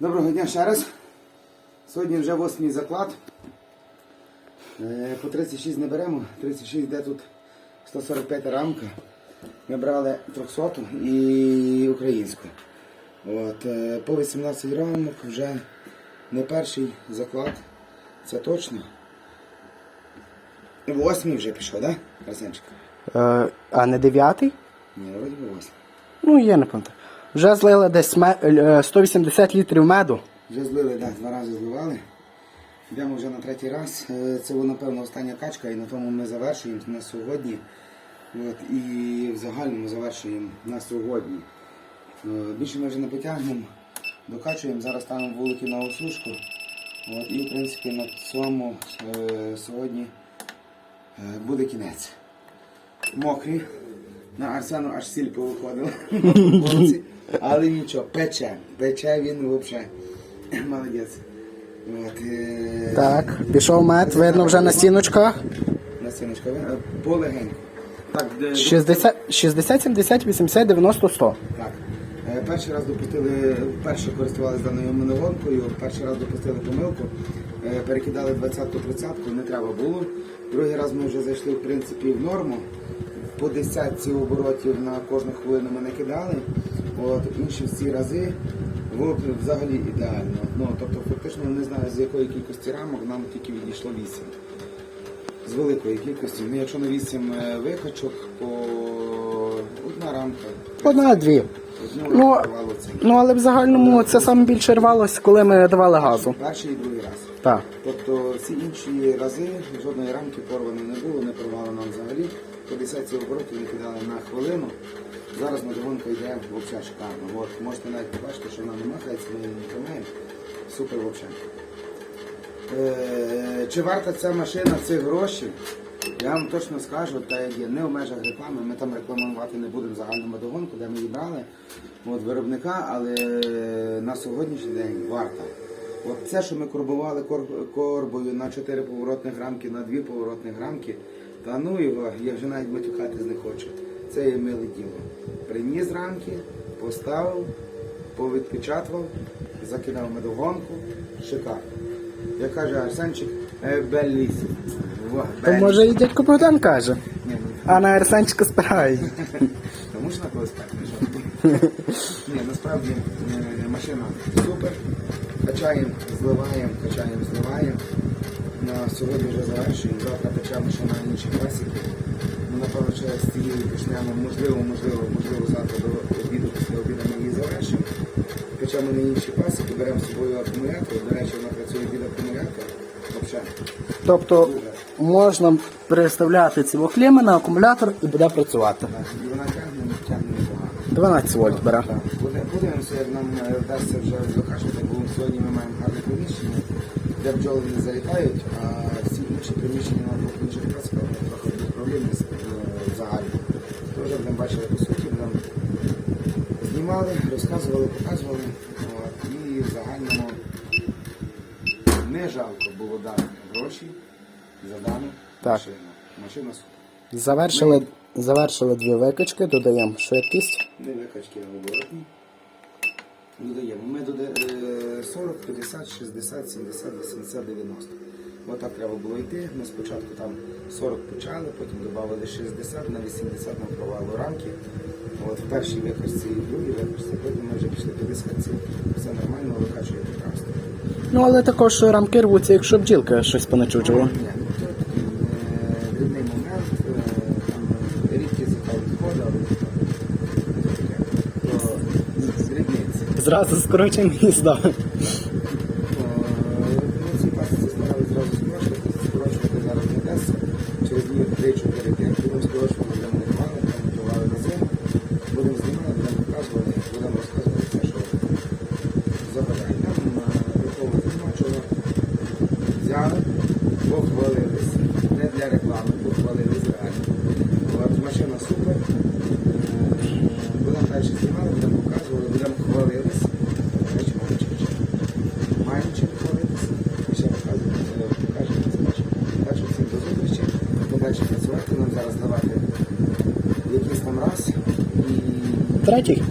Доброго дня ще раз. Сьогодні вже восьмий заклад. Е, По 36 не беремо. 36 йде тут 145 рамка. Ми брали 300 і українську. От, е, по 18 рамок вже не перший заклад. Це точно. Восьмий вже пішов, так? Да? Арсенчик? Е, а не дев'ятий? Ні, вроді восьмий. Ну, є, не пам'ятаю. Вже злили десь ме- е, 180 літрів меду. Вже злили, так, два рази зливали. Йдемо вже на третій раз. Е, Це напевно, остання качка, і на тому ми завершуємо на сьогодні. От, і в загальному завершуємо на сьогодні. Е, Більше ми вже не потягнемо, докачуємо, зараз ставимо вулики на осушку. От, і, в принципі, на цьому е, сьогодні е, буде кінець. Мокрі. На Арсену аж сіль повиходила. Але нічого, пече. Пече він взагалі. Молодець. От, е, Так, пішов мед, видно вже на стіночках. На стіночку. е, Полегенько. Так, де- 60, 60, 70, 80, 90, 100. Так. Е, Перший раз допустили, вперше користувалися даною моногонкою, перший раз допустили помилку, е, перекидали 20-ту 30-ку, не треба було. Другий раз ми вже зайшли в принципі в норму. По десятці оборотів на кожну хвилину ми не кидали. От, інші всі рази було взагалі ідеально. Ну, тобто, фактично не знаю з якої кількості рамок нам тільки відійшло 8. З великої кількості. Ну, якщо на 8 е, викачок, то одна рамка. Одна-дві. Ну. Ну, але в загальному це саме більше рвалось, коли ми давали газу. Перший і другий раз. Так. Тобто всі інші рази жодної рамки порвано не було, не порвало нам взагалі. По 10 оборотів ми кидали на хвилину. Зараз мотивонка йде взагалі шикарно. От, можете навіть побачити, що вона не махається, ми її не тримаємо. Супер взагалі. Е, чи варта ця машина цих грошей? Я вам точно скажу, та як є не в межах реклами, ми там рекламувати не будемо загальну медогонку, де ми її брали от, виробника, але на сьогоднішній день варта. От це, що ми корбували корбою на 4 поворотних рамки, на 2 поворотних рамки, та ну його, я вже навіть матюкатись не хочу. Це є миле діло. Приніс рамки, поставив, повідпечатував, закидав медогонку, шикарно. Як каже Арсенчик, е, беліс. То може і дядько Богдан каже. Ні, ну, А на Арсенчика спирає. тому що на когось так. Ні, насправді е, машина супер. Качаємо, зливаємо, качаємо, зливаємо. На сьогодні вже завершуємо. Завтра качаємо ще на інші класики. Ми напевно через цієї почнемо, можливо, можливо, можливо, завтра до обіду, після обіду ми її завершимо. Качаємо на інші класики, беремо з собою акумулятор. До речі, вона працює від акумулятора. Тобто можна переставляти ці вохліми на акумулятор і буде працювати. Так, І вона тягне, тягне непогано. 12 вольт бере. Подивимося, як нам е, вдасться вже закашити, бо сьогодні ми маємо гарне приміщення, де бджоли не залітають, а всі інші приміщення на двох інших працях трохи з- е, загально. Вже будемо бачили по суті, будемо знімали, розказували, показували. І в загальному не жалко було дати гроші за дану Так. машину. Машина. Завершили, завершили дві викачки, додаємо швидкість. Не викачки оборотні. Додаємо. Ми додаємо 40, 50, 60, 70, 80, 90. Отак треба було йти. Ми спочатку там 40 почали, потім додали 60, на 80 нам провалу рамки. От в першій викачці і в другій викачці, потім ми вже пішли 50. Все нормально, викачує прекрасно. Ну але також рамки рвуться, якщо бджілка щось понечуджувала. Ні, Зразу скорочений гніздо. Старались зразу скорочувати, скорочувати зараз не десь. Через дні 3-4 дні будемо скорочувати, будемо готували, там готували на зиму. Будемо знімати, будемо показувати, будемо розказувати що забажаємо. Нам виховувати. Взяли, похвалились. Не для реклами, похвалились реально. Машина супер. Будемо далі знімати, будемо показувати, будемо Маємо чим. І ще покажемо, бачимо. Що всім до працювати, нам зараз давати якийсь там раз. І Третій.